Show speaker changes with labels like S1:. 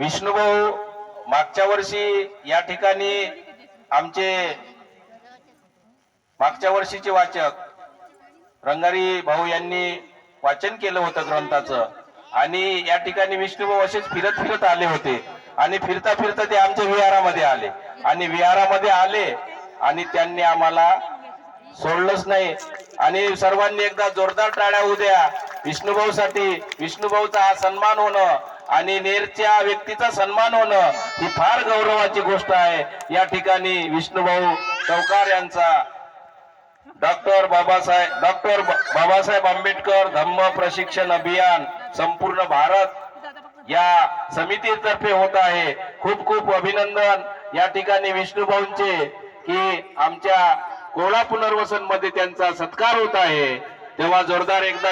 S1: विष्णुभाऊ मागच्या वर्षी या ठिकाणी आमचे मागच्या वर्षीचे वाचक रंगारी भाऊ यांनी वाचन केलं होतं ग्रंथाचं. आणि या ठिकाणी विष्णुभाऊ असेच फिरत फिरत आले होते. आणि फिरता फिरता ते आमच्या विहारामध्ये आले. आणि विहारामध्ये आले आणि त्यांनी आम्हाला सोडलंच नाही. आणि सर्वांनी एकदा जोरदार टाळ्या उद्या विष्णुभाऊ साठी विष्णुभाऊचा हा सन्मान होणं आणि नेरच्या व्यक्तीचा सन्मान होणं ही फार गौरवाची गोष्ट आहे. या ठिकाणी विष्णुभाऊ चौकार यांचा डॉक्टर बाबासाहेब डॉक्टर बाबासाहेब आंबेडकर धम्म प्रशिक्षण अभियान संपूर्ण भारत या समितीतर्फे होत आहे. खूप खूप अभिनंदन या ठिकाणी विष्णुभाऊंचे की आमच्या कोळा पुनर्वसनमध्ये त्यांचा सत्कार होत आहे. तेव्हा जोरदार एकदा